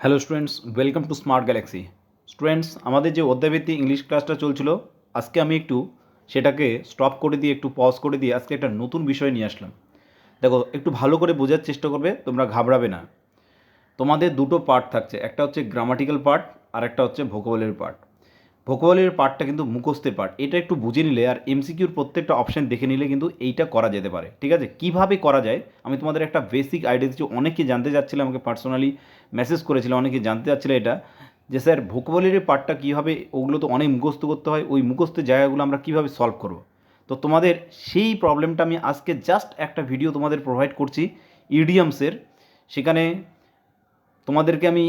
Hello students, welcome to smart galaxy. Students, আমাদের যে অধ্যায়ভিত্তিক English ক্লাসটা চলছিল, আজকে আমি একটু সেটাকে স্টপ করে দিয়ে, একটু পজ করে দিয়ে, আজকে একটা নতুন বিষয় নিয়ে আসলাম। দেখো, একটু ভালো করে বোঝার চেষ্টা করবে, তোমরা ঘাবড়াবে না। তোমাদের দুটো পার্ট থাকছে, একটা হচ্ছে গ্রামাটিক্যাল পার্ট আর একটা হচ্ছে ভোকাবলের পার্ট ভোকাবুলারি পার্টটা কিন্তু মুখস্থের পার্ট এটা একটু বুঝে নিলে আর এমসিকিউর প্রত্যেকটা অপশন দেখে নিলে কিন্তু এইটা করা যেতে পারে। ঠিক আছে? কীভাবে করা যায়? আমি তোমাদের একটা বেসিক আইডিয়া দিচ্ছি। অনেকে জানতে চাচ্ছিলে, আমাকে পার্সোনালি মেসেজ করেছিল, অনেকে জানতে চাচ্ছিলে এটা, যে স্যার ভোকাবুলারি পার্টটা কী হবে ওগুলো তো অনেক মুখস্থ করতে হয়, ওই মুখস্থের জায়গাগুলো আমরা কীভাবে সলভ করব? তো তোমাদের সেই প্রবলেমটা আমি আজকে জাস্ট একটা ভিডিও তোমাদের প্রোভাইড করছি ইডিয়ামসের সেখানে তোমাদেরকে আমি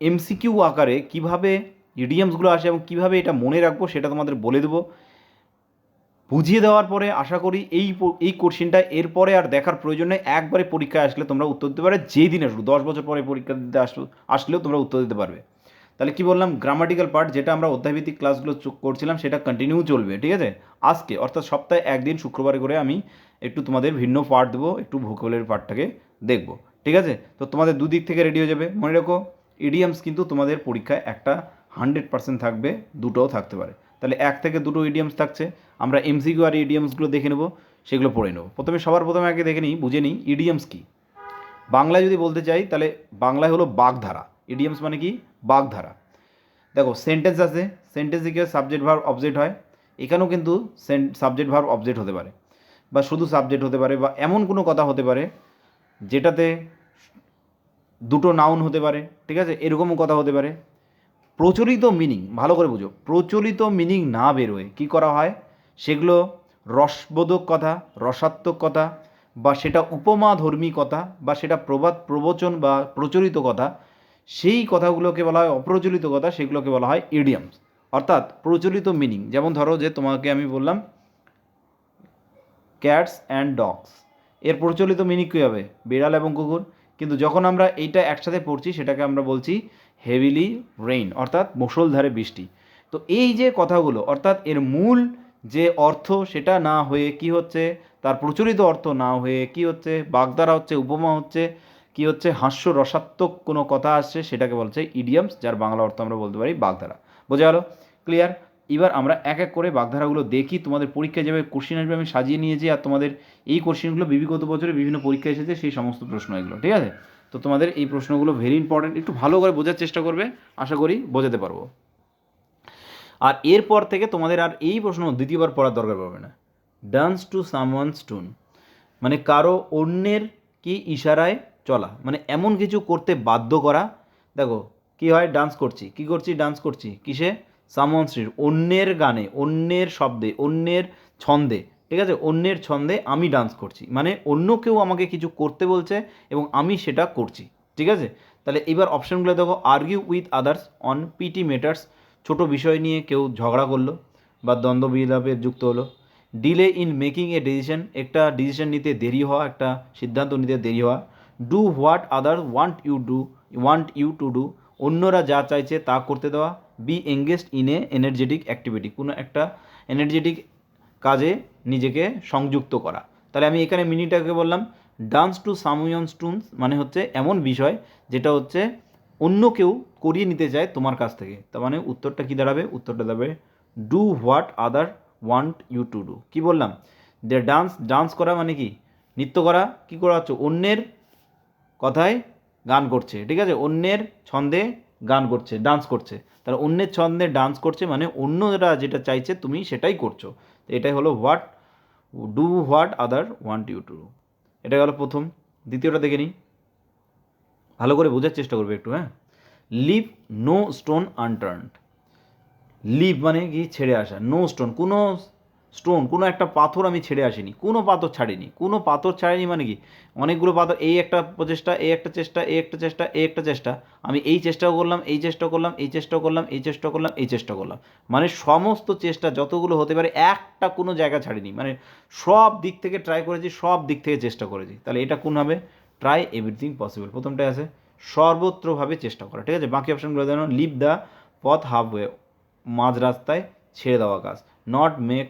এমসিকিউ আকারে কীভাবে ইডিয়ামসগুলো আসে এবং কীভাবে এটা মনে রাখব সেটা তোমাদের বলে দেবো। বুঝিয়ে দেওয়ার পরে আশা করি এই এই কোশ্চেনটা এরপরে আর দেখার প্রয়োজন নেই। একবারে পরীক্ষায় আসলে তোমরা উত্তর দিতে পারবে। যেই দিন আসলো দশ বছর পরে পরীক্ষা দিতে আসলো আসলেও তোমরা উত্তর দিতে পারবে। তাহলে কি বললাম? গ্রামাটিক্যাল পার্ট যেটা আমরা অধ্যায়ভিত্তিক ক্লাসগুলো করছিলাম সেটা কন্টিনিউ চলবে, ঠিক আছে? আজকে, অর্থাৎ সপ্তাহে একদিন, শুক্রবারে করে আমি একটু তোমাদের ভিন্ন পার্ট দেবো, একটু ভূগোলের পার্টটাকে দেখব, ঠিক আছে? তো তোমাদের দুদিক থেকে রেডি হয়ে যাবে। মনে রেখো ইডিয়ামস কিন্তু তোমাদের পরীক্ষায় একটা হান্ড্রেড পার্সেন্ট থাকবে, দুটোও থাকতে পারে। তাহলে এক থেকে দুটো ইডিয়ামস থাকছে, আমরা এমসিকিউ আর ইডিয়ামসগুলো দেখে নেব, সেগুলো পড়ে নেব। প্রথমে সবার প্রথমে আগে দেখে নিই, বুঝে নিই ইডিয়ামস কী? বাংলায় যদি বলতে চাই, তাহলে বাংলায় হলো বাগধারা। ইডিয়ামস মানে কি? বাগধারা। দেখো সেন্টেন্স আছে সেন্টেন্স দিকে সাবজেক্ট ভার্ব অবজেক্ট হয়, এখানেও কিন্তু সাবজেক্ট ভার্ব অবজেক্ট হতে পারে, বা শুধু সাবজেক্ট হতে পারে, বা এমন কোনো কথা হতে পারে, যেটাতে দুটো নাউন হতে পারে, ঠিক আছে? এরকমও কথা হতে পারে প্রচলিত মিনিং ভালো করে বুঝো, প্রচলিত মিনিং না বেরোয়, কি করা হয়? সেগুলো রসবোধক কথা, রসাত্মক কথা, বা সেটা উপমাধর্মী কথা, বা সেটা প্রবাদ, প্রবচন বা প্রচলিত কথা, সেই কথাগুলোকে বলা হয় অপ্রচলিত কথা, সেগুলোকে বলা হয় ইডিয়ামস অর্থাৎ প্রচলিত মিনিং যেমন ধরো যে তোমাকে আমি বললাম ক্যাটস অ্যান্ড ডগস এর প্রচলিত মিনিং কী হবে? বিড়াল এবং কুকুর। কিন্তু যখন আমরা এইটা একসাথে পড়ছি, সেটাকে আমরা বলছি হেভিলি রেইন অর্থাৎ মুষলধারে বৃষ্টি। তো এই যে কথাগুলো, অর্থাৎ এর মূল যে অর্থ সেটা না হয়ে কি হচ্ছে? তার প্রচলিত অর্থ না হয়ে কি হচ্ছে? বাগদারা হচ্ছে, উপমা হচ্ছে, কি হচ্ছে? হাস্য রসাত্মক কোনো কথা আসছে, সেটাকে বলছে ইডিয়ামস যার বাংলা অর্থ আমরা বলতে পারি বাগধারা বোঝা গেল? ক্লিয়ার এবার আমরা এক এক করে বাগধারাগুলো দেখি, তোমাদের পরীক্ষায় যাবে কোশ্চেন আসবে, আমি সাজিয়ে নিয়েছি, আর তোমাদের এই কোশ্চেনগুলো বিগত বছরে বিভিন্ন পরীক্ষায় এসেছে, সেই সমস্ত প্রশ্ন এগুলো, ঠিক আছে? তো তোমাদের এই প্রশ্নগুলো ভেরি ইম্পর্টেন্ট একটু ভালো করে বোঝার চেষ্টা করবে, আশা করি বোঝাতে পারব। আর এরপর থেকে তোমাদের আর এই প্রশ্ন দ্বিতীয়বার পড়ার দরকার পড়বে না। ডান্স টু সামওয়ান স্টুন মানে কারও অন্যের কি ইশারায় চলা। মানে এমন কিছু করতে বাধ্য করা। দেখো, কি হয়? ডান্স করছি। কি করছি? ডান্স করছি। কিসে? সামওয়ান স্ট্রিট অন্যের গানে, অন্যের শব্দে, অন্যের ছন্দে। ঠিক আছে? অন্যের ছন্দে আমি ডান্স করছি। মানে অন্য কেউ আমাকে কিছু করতে বলছে এবং আমি সেটা করছি। ঠিক আছে? তাহলে এবার অপশানগুলো দেখো। Argue with others on petty matters ছোট বিষয় নিয়ে কেউ ঝগড়া করল বা দ্বন্দ্ব বিলাপে যুক্ত হলো। Delay in making a decision একটা ডিসিশন নিতে দেরি হওয়া, একটা সিদ্ধান্ত নিতে দেরি হওয়া। Do what other want you do want you to do অন্যরা যা চাইছে তা করতে দেওয়া। Be engaged in a energetic activity কোনো একটা এনার্জেটিক কাজে নিজেকে সংযুক্ত করা। তাহলে আমি এখানে মিনিটাকে বললাম ডান্স টু সামুয়ন স্টুনস মানে হচ্ছে এমন বিষয় যেটা হচ্ছে অন্য কেউ করিয়ে নিতে চায় তোমার কাছ থেকে। তার মানে উত্তরটা কী দাঁড়াবে? উত্তরটা দাঁড়াবে do what other want you to do কী বললাম? যে ডান্স ডান্স করা মানে কি? নৃত্য করা, কী করা হচ্ছে অন্যের কথায় গান করছে, ঠিক আছে? অন্যের ছন্দে গান করছে ডান্স করছে। তাহলে অন্যের ছন্দে ডান্স করছে মানে অন্যরা যেটা চাইছে তুমি সেটাই করছ। তো এটাই হলো what do what other want you to এটা গেল প্রথম। দ্বিতীয়টা দেখে নিই। ভালো করে বোঝার চেষ্টা করবে একটু হ্যাঁ? Leave no stone unturned leave মানে কি? ছেড়ে আসা। নো স্টোন কোনো স্টোন কোনো একটা পাথর আমি ছেড়ে আসিনি, কোনো পাথর ছাড়িনি, কোনো পাথর ছাড়িনি মানে কি? অনেকগুলো পাথর, এই একটা প্রচেষ্টা, এই একটা চেষ্টা, এই একটা চেষ্টা, এই একটা চেষ্টা, আমি এই চেষ্টাও করলাম, এই চেষ্টা করলাম, এই চেষ্টা করলাম, এই চেষ্টা করলাম, এই চেষ্টা করলাম। মানে সমস্ত চেষ্টা যতগুলো হতে পারে, একটা কোনো জায়গা ছাড়িনি মানে সব দিক থেকে ট্রাই করেছি, সব দিক থেকে চেষ্টা করেছি। তাহলে এটা কোন হবে? ট্রাই এভরিথিং পসিবল প্রথমটাই আছে, সর্বত্রভাবে চেষ্টা করা, ঠিক আছে? বাকি অপশানগুলো যেন leave the path half way মাঝ রাস্তায় ছেড়ে দেওয়া কাজ নট মেক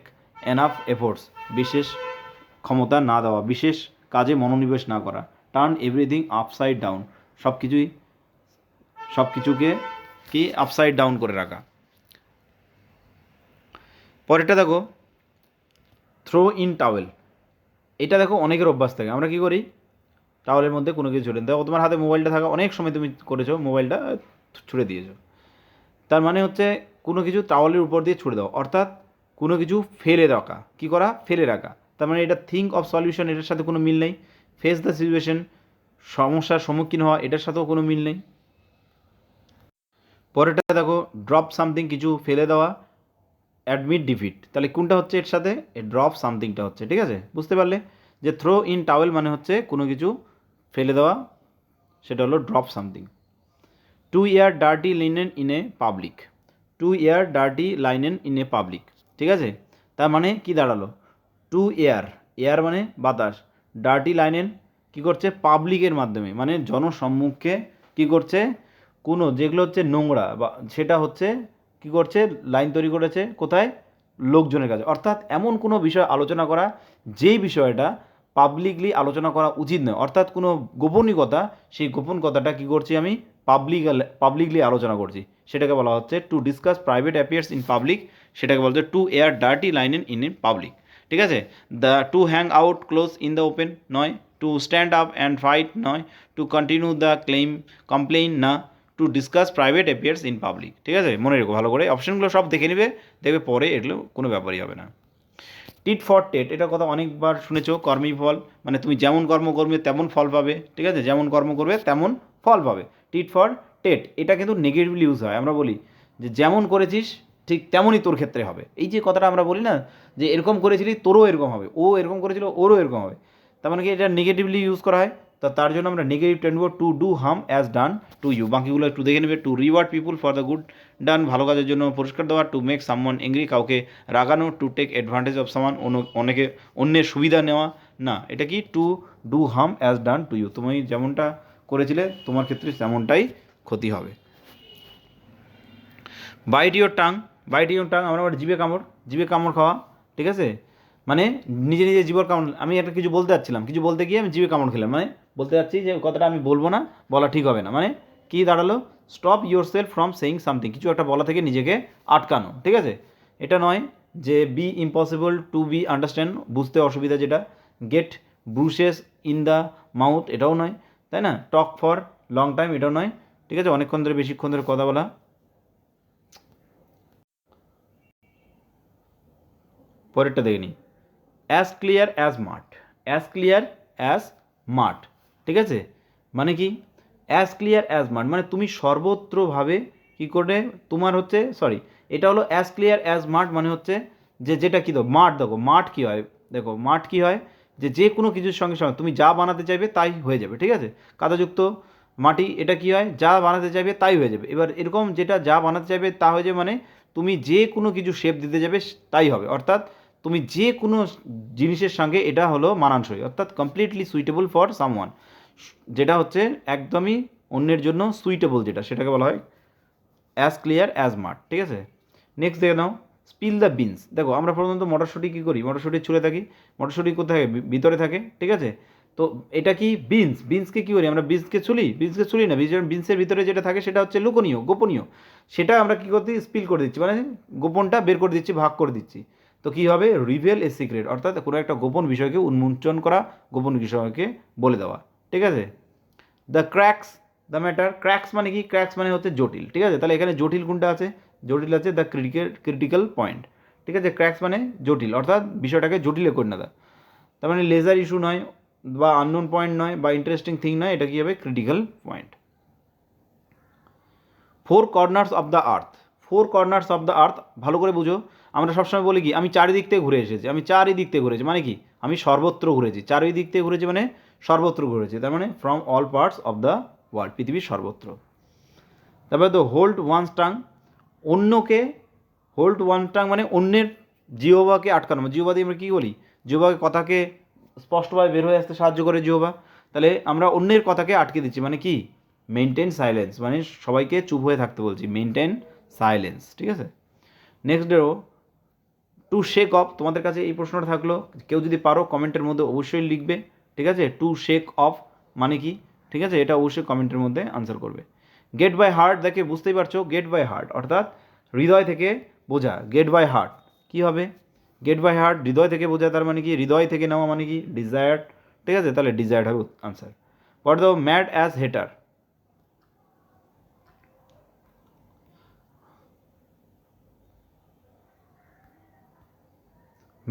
এনাফ এফোর্টস বিশেষ ক্ষমতা না দেওয়া, বিশেষ কাজে মনোনিবেশ না করা টার্ন এভরিথিং আপসাইড ডাউন সব কিছুই সব কিছুকে কি আপসাইড ডাউন করে রাখা। পরেরটা দেখো থ্রো ইন টাওয়েল এটা দেখো অনেকের অভ্যাস থাকে, আমরা কি করি? টাওয়েলের মধ্যে কোনো কিছু ছুড়ে। দেখো, তোমার হাতে মোবাইলটা থাকা, অনেক সময় তুমি করেছ মোবাইলটা ছুড়ে দিয়েছ। তার মানে হচ্ছে কোনো কিছু টাওয়ালের উপর দিয়ে ছুড়ে দাও, অর্থাৎ কোনো কিছু ফেলে রাখা। কি করা? ফেলে রাখা। তার মানে এটা থিঙ্ক অফ সলিউশন এটার সাথে কোনো মিল নেই। ফেস দ্য সিচুয়েশন সমস্যার সম্মুখীন হওয়া, এটার সাথেও কোনো মিল নেই। পরেরটা দেখো ড্রপ সামথিং কিছু ফেলে দেওয়া অ্যাডমিট ডিফিট তাহলে কোনটা হচ্ছে এর সাথে? এ ড্রপ সামথিংটা হচ্ছে, ঠিক আছে? বুঝতে পারলে? যে থ্রো ইন টাওয়েল মানে হচ্ছে কোনো কিছু ফেলে দেওয়া, সেটা হলো drop something to air dirty linen in a public to air dirty linen in a public ঠিক আছে? তার মানে কি দাঁড়াল? টু এয়ার এয়ার মানে বাতাস। ডার্টি লাইনেন কি করছে? পাবলিকের মাধ্যমে মানে জনসম্মুখে কি করছে? কোনো, যেগুলো হচ্ছে নোংরা বা সেটা হচ্ছে কি করছে? লাইন তৈরি করেছে কোথায়? লোকজনের কাছে। অর্থাৎ এমন কোনো বিষয় আলোচনা করা, যেই বিষয়টা পাবলিকলি আলোচনা করা উচিত নয়। অর্থাৎ কোনো গোপনীয় কথা সেই গোপন কথাটা কি করছি আমি? পাবলিক পাবলিকলি আলোচনা করছি। সেটাকে বলা হচ্ছে to discuss private affairs in public সেটাকে বলতে to air dirty linen in in public ঠিক আছে? The to hang out close in the open নয়। To stand up and fight নয়। To continue the claim complain না। To discuss private affairs in public ঠিক আছে? মনে রেখো, ভালো করে। অপশনগুলো সব দেখে নেবে, দেখবে পরে এগুলো কোনো ব্যাপারই হবে না। টিট ফর টেট এটা কথা অনেকবার শুনেছো, কর্মী ফল মানে তুমি যেমন কর্ম করবে, তেমন ফল পাবে, ঠিক আছে? যেমন কর্ম করবে, তেমন ফল পাবে। টিট ফর টেট এটা কিন্তু নেগেটিভলি ইউজ হয়। আমরা বলি যে, যেমন করেছিস ঠিক তেমনই তোর ক্ষেত্রে হবে। এই যে কথাটা আমরা বলি না, যে এরকম করেছিলি তোরও এরকম হবে, ও এরকম করেছিল, ওরও এরকম হবে। তার মানে কি এটা নেগেটিভলি ইউজ করা হয়? তা তার জন্য আমরা negative ten to do harm as done to you বাকিগুলো একটু দেখে নেবে to reward people for the good done ভালো কাজের জন্য পুরস্কার দেওয়া টু মেক সামওয়ান এংরি কাউকে রাগানো to take advantage of someone অনেকে, অন্যের সুবিধা নেওয়া। না, এটা কি? To do harm as done to you তুমি যেমনটা করেছিলে, তোমার ক্ষেত্রে তেমনটাই ক্ষতি হবে। Bite your tongue your tongue আমরা বলি জিভে কামড় জিভে কামড় খাওয়া, ঠিক আছে? মানে নিজে নিজে জীবর কামড়, আমি একটা কিছু বলতে যাচ্ছিলাম। কিছু বলতে গিয়ে আমি জিভে কামড় খেলাম। মানে বলতে যাচ্ছি যে কথাটা আমি বলব না, বলা ঠিক হবে না। মানে কি দাঁড়াল? Stop yourself from saying something কিছু একটা বলা থেকে নিজেকে আটকানো, ঠিক আছে? এটা নয় যে be impossible to be understand বুঝতে অসুবিধা যেটা। Get brushes in the mouth এটাও নয়, তাই না? টক ফর লং টাইম এটাও নয়, ঠিক আছে? অনেকক্ষণ ধরে, বেশিক্ষণ ধরে কথা বলা। পরেরটা দেখে নিই। As clear as mud as clear as mud ঠিক আছে? মানে কি? অ্যাজ ক্লিয়ার অ্যাজ মাঠ মানে তুমি সর্বত্রভাবে কি করে তোমার হচ্ছে সরি এটা হলো অ্যাজ ক্লিয়ার অ্যাজ মাঠ মানে হচ্ছে যে যেটা কী দেখো মাঠ দেখো মাঠ কী হয়? দেখো মাঠ কী হয়? যে যে কোনো কিছুর সঙ্গে সঙ্গে তুমি যা বানাতে চাইবে তাই হয়ে যাবে, ঠিক আছে? কাদাযুক্ত মাটি, এটা কী হয়? যা বানাতে চাইবে তাই হয়ে যাবে। এবার এরকম যেটা যা বানাতে চাইবে তা হয়ে যাবে মানে তুমি যে কোনো কিছু শেপ দিতে যাবে তাই হবে। অর্থাৎ তুমি যে কোনো জিনিসের সঙ্গে এটা হলো মানানসই, অর্থাৎ কমপ্লিটলি সুইটেবল ফর সামওয়ান যেটা হচ্ছে একদমই অন্যের জন্য সুইটেবল যেটা, সেটাকে বলা হয় অ্যাজ ক্লিয়ার অ্যাজ মাঠ ঠিক আছে? নেক্সট দেখে নাও স্পিল দ্য বিনস দেখো, আমরা প্রথমত মটরশুঁটি কী করি? মটরশুঁটি ছুলে থাকি, মটরশুঁটি কোথায় থাকে? ভিতরে থাকে, ঠিক আছে? তো এটা কি বিনস বিনসকে কী করি? আমরা বিনসকে ছুলি? বিনসকে ছুলি না বিনসের ভিতরে যেটা থাকে সেটা হচ্ছে লোকনীয়, গোপনীয়। সেটা আমরা কী করতে স্পিল করে দিচ্ছি। মানে গোপনটা বের করে দিচ্ছি, ভাগ করে দিচ্ছি। তো কী হবে? রিভেল এ সিক্রেট অর্থাৎ কোনো একটা গোপন বিষয়কে উন্মোচন করা, গোপন বিষয়কে বলে দেওয়া। ঠিক আছে? The cracks the matter cracks মানে কি? ক্র্যাক্স মানে হচ্ছে জটিল। ঠিক আছে? তাহলে এখানে জটিল কোনটা আছে? জটিল আছে দ্য ক্রিটিক্যাল ক্রিটিক্যাল পয়েন্ট ঠিক আছে? ক্র্যাক্স মানে জটিল, অর্থাৎ বিষয়টাকে জটিলে করে না তার মানে লেজার ইস্যু নয় বা আননোন পয়েন্ট নয় বা ইন্টারেস্টিং থিং নয়, এটা কী হবে? Critical point four corners of the earth four corners of the earth ভালো করে বুঝো। আমরা সবসময় বলি কি, আমি চারিদিক থেকে ঘুরে এসেছি। আমি চারিদিক থেকে ঘুরেছি মানে কি? আমি সর্বত্র ঘুরেছি চারিদিক থেকে ঘুরেছি মানে সর্বত্র ঘুরেছি তার মানে from all parts of the world পৃথিবীর সর্বত্র। তারপরে তো হোল্ড ওয়ান টাং অন্যকে হোল্ড ওয়ান টাং মানে অন্যের জিওবাকে আটকানো। জিওবা দিয়ে আমরা কী বলি? জিওবাকে কথাকে স্পষ্টভাবে বের হয়ে আসতে সাহায্য করে জিওবা তাহলে আমরা অন্যের কথাকে আটকে দিচ্ছি। মানে কি? মেনটেন সাইলেন্স মানে সবাইকে চুপ হয়ে থাকতে বলছি। মেনটেন সাইলেন্স ঠিক আছে? নেক্সট ডেও টু শেক অফ তোমাদের কাছে এই প্রশ্নটা থাকল, কেউ যদি পারো কমেন্টের মধ্যে অবশ্যই লিখবে, ঠিক আছে? টু শেক অফ মানে কি? ঠিক আছে? এটা অবশ্যই কমেন্টের মধ্যে আনসার করবে। গেট বাই হার্ট দেখে বুঝতেই পারছ গেট বাই হার্ট অর্থাৎ হৃদয় থেকে বোঝা গেট বাই হার্ট কী হবে? গেট বাই হার্ট হৃদয় থেকে বোঝা, তার মানে কি? হৃদয় থেকে নেওয়া মানে কি? ডিজায়ার্ড ঠিক আছে? তাহলে ডিজায়ার্ড হবে answer what the mad as hatter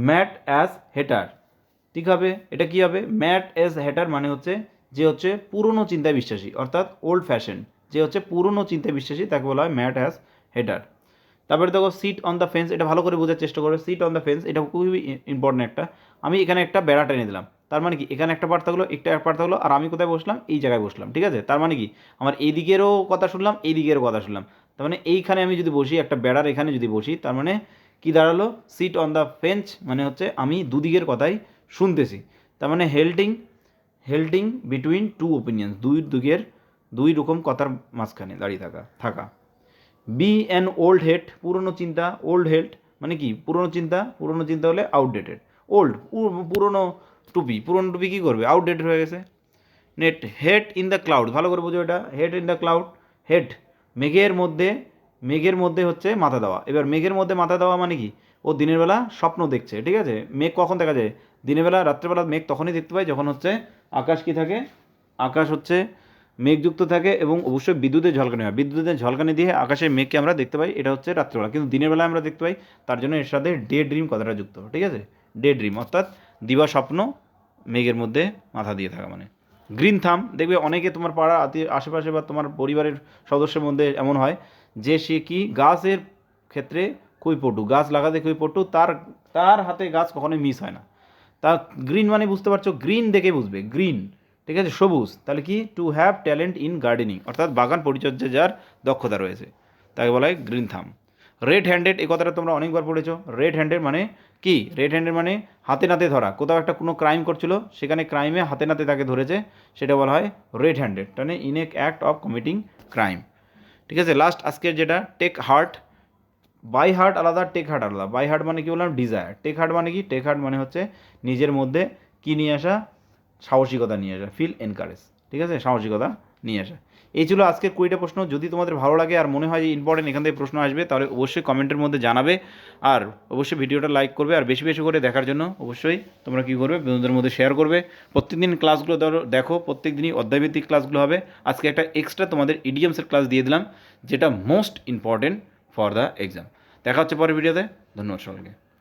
mad as hatter. ঠিক হবে? এটা কি হবে? ম্যাট অ্যাজ হেটার মানে হচ্ছে যে হচ্ছে পুরনো চিন্তায় বিশ্বাসী, অর্থাৎ ওল্ড ফ্যাশন যে হচ্ছে পুরনো চিন্তায় বিশ্বাসী, তাকে বলা হয় ম্যাট অ্যাজ হেটার। তারপরে দেখো সিট অন দ্য ফেন্স এটা ভালো করে বোঝার চেষ্টা করো। সিট অন দ্য ফেন্স এটা খুবই ইম্পর্টেন্ট একটা। আমি এখানে একটা বেড়া টেনে দিলাম। তার মানে কি? এখানে একটা পার্ট থাকল একটা পার্ট থাকল আর আমি কোথায় বসলাম? এই জায়গায় বসলাম। ঠিক আছে? তার মানে কি? আমার এই দিকেরও কথা শুনলাম, এই দিকেরও কথা শুনলাম। তার মানে এইখানে আমি যদি বসি, একটা বেড়ার এখানে যদি বসি, তার মানে কি দাঁড়াল? সিট অন দ্য ফেঞ্চ মানে হচ্ছে আমি দুদিকের কথাই শুনতেছি। তার মানে holding holding between two opinions দুই দিকের, দুই রকম কথার মাঝখানে দাঁড়িয়ে থাকা থাকা। বি অ্যান ওল্ড হেড পুরনো চিন্তা ওল্ড হেড মানে কি? পুরনো চিন্তা পুরনো চিন্তা হলে আউটডেটেড ওল্ড পুরনো টুপি পুরনো টুপি কী করবে? আউটডেটেড হয়ে গেছে। Net head in the cloud ভালো করে বোঝো এটা। Head in the cloud head মেঘের মধ্যে মেঘের মধ্যে হচ্ছে মাথা দেওয়া। এবার মেঘের মধ্যে মাথা দেওয়া মানে কি? ও দিনের বেলা স্বপ্ন দেখছে, ঠিক আছে? মেঘ কখন দেখা যায়? দিনের বেলা রাত্রেবেলা মেঘ তখনই দেখতে পাই যখন হচ্ছে আকাশ কি থাকে? আকাশ হচ্ছে মেঘযুক্ত থাকে এবং অবশ্যই বিদ্যুতের ঝলকানি হয়। বিদ্যুতের ঝলকানি দিয়ে আকাশে মেঘকে আমরা দেখতে পাই, এটা হচ্ছে রাত্রেবেলা কিন্তু দিনের বেলা আমরা দেখতে পাই, তার জন্য এর সাথে ডে ড্রিম কথাটা যুক্ত, ঠিক আছে? ডে ড্রিম, অর্থাৎ দিবা স্বপ্ন মেঘের মধ্যে মাথা দিয়ে থাকা মানে। গ্রিন থাম দেখবে অনেকে তোমার পাড়া আশেপাশে বা তোমার পরিবারের সদস্যের মধ্যে এমন হয় যে সে কি গাছের ক্ষেত্রে খুবই পটু? গাছ লাগাতে খুবই পটু? তার তার হাতে গাছ কখনোই মিস হয় না। তা গ্রিন মানে বুঝতে পারছ গ্রিন দেখে বুঝবে গ্রিন ঠিক আছে? সবুজ, তাহলে কি? To have talent in gardening অর্থাৎ বাগান পরিচর্যা যার দক্ষতা রয়েছে, তাকে বলা হয় গ্রিন থাম রেড হ্যান্ডেড এই কথাটা তোমরা অনেকবার পড়েছো। রেড হ্যান্ডেড মানে কি? রেড হ্যান্ডেড মানে হাতে নাতে ধরা। কোথাও একটা কোনো ক্রাইম করছিল, সেখানে ক্রাইমে হাতে নাতে তাকে ধরেছে, সেটা বলা হয় রেড হ্যান্ডেড মানে in a act of committing crime ঠিক আছে? লাস্ট আজকের যেটা টেক হার্ট বাই হার্ট আলাদা টেক হার্ট আলাদা। বাই হার্ট মানে কি বললাম? ডিজায়ার টেক হার্ট মানে কি? টেক হার্ট মানে হচ্ছে নিজের মধ্যে কি নিয়ে আসা? সাহসিকতা নিয়ে আসা। ফিল এনকারেজ ঠিক আছে? সাহসিকতা নিয়ে আসা। এই ছিল আজকের কুড়িটা প্রশ্ন। যদি তোমাদের ভালো লাগে আর মনে হয় যে ইম্পর্টেন্ট এখান থেকে প্রশ্ন আসবে, তাহলে অবশ্যই কমেন্টের মধ্যে জানাবে। আর অবশ্যই ভিডিওটা লাইক করবে আর বেশি বেশি করে দেখার জন্য অবশ্যই তোমরা কী করবে? বন্ধুদের মধ্যে শেয়ার করবে। প্রত্যেকদিন ক্লাসগুলো ধরো, দেখো প্রত্যেক দিনই অধ্যায়ভিত্তিক ক্লাসগুলো হবে। আজকে একটা এক্সট্রা তোমাদের ইডিএমসের ক্লাস দিয়ে দিলাম, যেটা most important for the exam দেখা হচ্ছে পরের ভিডিওতে ধন্যবাদ সকলকে